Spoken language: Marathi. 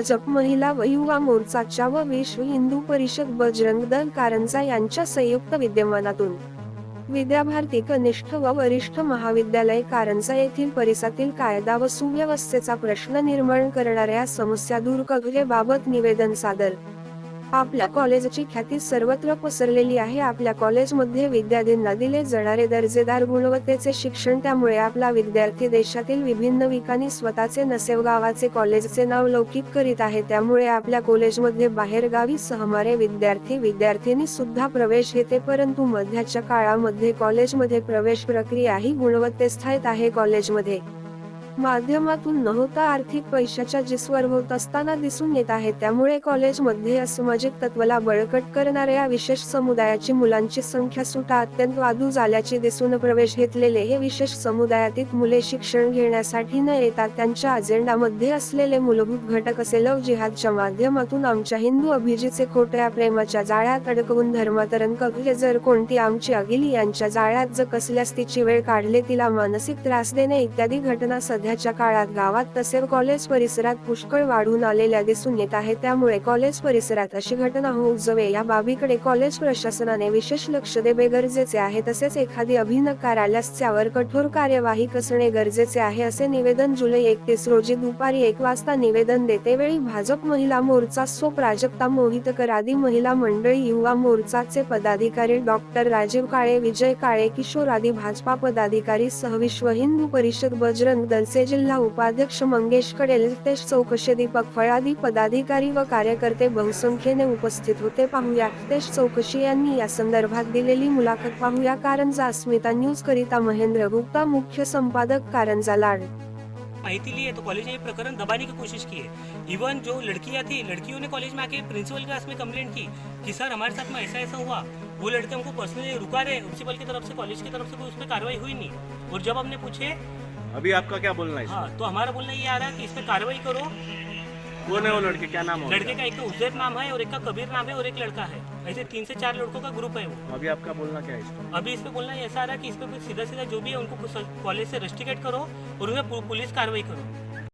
भाजप महिला व युवा मोर्चाच्या व विश्व हिंदू परिषद बजरंग दल कारंजा यांच्या संयुक्त विद्यमानातून. विद्याभारती कनिष्ठ व वरिष्ठ महाविद्यालय कारंजा येथील परिसरातील कायदा व सुव्यवस्थेचा प्रश्न निर्माण करणाऱ्या समस्या दूर करण्याबाबत निवेदन सादर आपल्या कॉलेजची ख्याती सर्वत्र पसरलेली आहे. आपल्या कॉलेजमध्ये विद्यार्थ्यांना दिले जाणारे दर्जेदार गुणवत्तेचे शिक्षण त्यामुळे आपला विद्यार्थी देशातील विभिन्न विकानी स्वतःचे नसेव गावाचे कॉलेजचे नाव लौकिक करीत आहे. त्यामुळे आपल्या कॉलेजमध्ये बाहेरगावी सहमारे विद्यार्थी विद्यार्थिनी सुद्धा प्रवेश घेते परंतु मध्याच्या काळामध्ये कॉलेजमध्ये प्रवेश प्रक्रिया ही गुणवत्तेस्थायित आहे. कॉलेजमध्ये माध्यमातून नव्हता आर्थिक पैशाच्या जिस्वर होत असताना दिसून येत आहे. त्यामुळे कॉलेजमध्ये असमाजिक तत्वाला बळकट करणाऱ्या विशेष समुदायाची मुलांची संख्या सुद्धा अत्यंत वादू झाल्याचे दिसून प्रवेश घेतलेले हे विशेष समुदायातील मुले शिक्षण घेण्यासाठी न येता त्यांच्या अजेंडामध्ये असलेले मूलभूत घटक असे लव जिहादच्या माध्यमातून आमच्या हिंदू अभिजीचे खोट्या प्रेमाच्या जाळ्यात अडकवून धर्मातरण कगले जर कोणती आमची अगिली यांच्या जाळ्यात जर कसल्यास तिची वेळ काढले तिला मानसिक त्रास देणे इत्यादी घटना सध्याच्या काळात गावात तसेच कॉलेज परिसरात पुष्कळ वाढून आलेल्या दिसून येत आहे. त्यामुळे कॉलेज परिसरात अशी घटना होऊ जवे. या बाबीकडे कॉलेज प्रशासनाने विशेष लक्ष देणे गरजेचे आहे. तसेच एखादी अभिनकार आल्यास त्यावर कठोर कार्यवाही असणे गरजेचे आहे असे निवेदन जुलै एकतीस रोजी दुपारी एक वाजता निवेदन देते. वेळी भाजप महिला मोर्चा सो प्राजक्ता मोहितकर आदी महिला मंडळी युवा मोर्चाचे पदाधिकारी डॉक्टर राजीव काळे विजय काळे किशोर आदी भाजपा पदाधिकारी सह विश्व हिंदू परिषद बजरंग दलचे जिल्हा उपाध्यक्ष मंगेश कडेल चौकशी चौकशे दीपक फळादी पदाधिकारी व कार्यकर्ते बहुसंख्येने उपस्थित होते. पाहूया. रितेश चौकशी यांनी या संदर्भात दिलेली मुलाखत पाहूया. कारंजा अस्मिता न्यूज करिता महेंद्र गुप्ता मुख्य संपादक कारंजा लाड. माहिती ली है तो कॉलेज ने प्रकरण दबाने की कोशिश की है. इवन जो लड़कियां थी लड़कियों ने कॉलेज में आके प्रिंसिपल क्लास में कंप्लेंट की कि सर हमारे साथ में ऐसा ऐसा हुआ। वो लड़के हमको पर्सनली रुका रहे प्रिंसिपल की तरफ से कॉलेज की तरफ से कोई उस पर कार्रवाई हुई नहीं। और जब हमने पूछे अभी आपका क्या बोलना है हाँ तो हमारा बोलना ये आ रहा है कि इस पर कार्रवाई करो। कौन है वो लड़के क्या नाम है लड़के का एक तो उजैर नाम है और एक का कबीर नाम है और एक लड़का है। ऐसे तीन से चार लड़कों का ग्रुप है वो। अभी आपका बोलना क्या है इस अभी इस पे बोलना ऐसा आ रहा है कि इस पे सीधा सीधा जो भी है उनको कॉलेज से रेस्टिकेट करो और उन्हें पुलिस कार्रवाई करो।